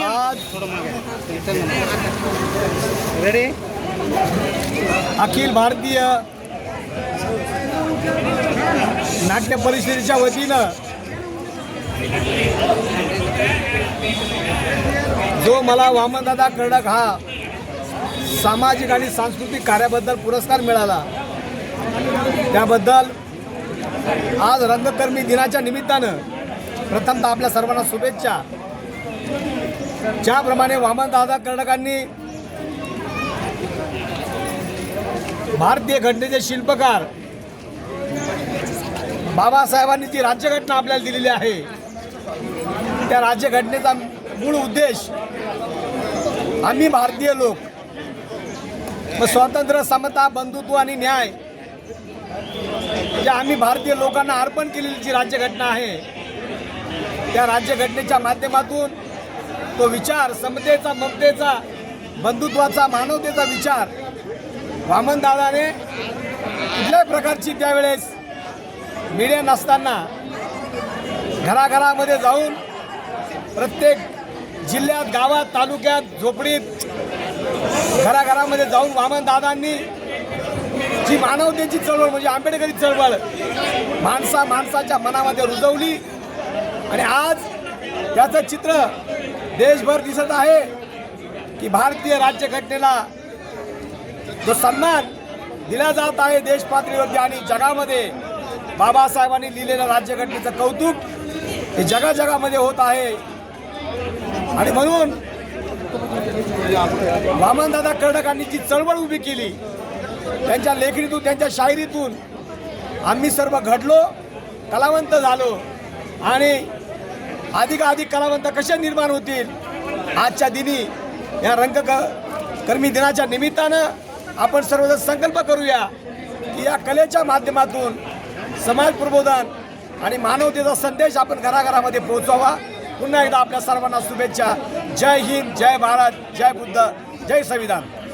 आज रेडी अखिल भारतीय नाट्य परिषदेच्या वतीनं जो मला वामनदादा कर्डक हा सामाजिक आणि सांस्कृतिक कार्याबद्दल पुरस्कार मिळाला त्याबद्दल आज रंगकर्मी दिनाच्या निमित्तानं प्रथमतः आपल्या सर्वांना शुभेच्छा. ज्याप्रमाणे वामनदादा कर्णकांनी भारतीय घटनेचे शिल्पकार बाबासाहेबांनी जी राज्यघटना आपल्याला दिलेली आहे त्या राज्यघटनेचा मूळ उद्देश आम्ही भारतीय लोक व स्वातंत्र्य समता बंधुत्व आणि न्याय जे आम्ही भारतीय लोकांना अर्पण केलेली जी राज्यघटना आहे त्या राज्यघटनेच्या माध्यमातून तो विचार समतेचा ममतेचा बंधुत्वाचा मानवतेचा विचार. वामनदादाने कुठल्याही प्रकारची त्यावेळेस मीडिया नसताना घराघरामध्ये जाऊन प्रत्येक जिल्ह्यात गावात तालुक्यात झोपडीत घराघरामध्ये जाऊन वामनदादांनी जी मानवतेची चळवळ म्हणजे आंबेडकरी चळवळ माणसा माणसाच्या मनामध्ये रुजवली. आणि आज त्याचं चित्र देशभर दिसत आहे की भारतीय राज्यघटनेला जो सन्मान दिला जात आहे देश पातळीवरती आणि जगामध्ये बाबासाहेबांनी लिहिलेल्या राज्यघटनेचं कौतुक हे जगाजगामध्ये होत आहे. आणि म्हणून वामनदादा कर्डकांनी जी चळवळ उभी केली त्यांच्या लेखणीतून त्यांच्या शायरीतून आम्ही सर्व घडलो कलावंत झालो आणि अधिकाधिक कलावंत कसे निर्माण होतील? आजच्या दिनी या रंग कर्मी दिनाच्या निमित्तानं आपण सर्वजण संकल्प करूया की या कलेच्या माध्यमातून समाज प्रबोधन आणि मानवतेचा संदेश आपण घराघरामध्ये पोहोचवावा. पुन्हा एकदा आपल्या सर्वांना शुभेच्छा. जय हिंद जय भारत जय बुद्ध जय संविधान.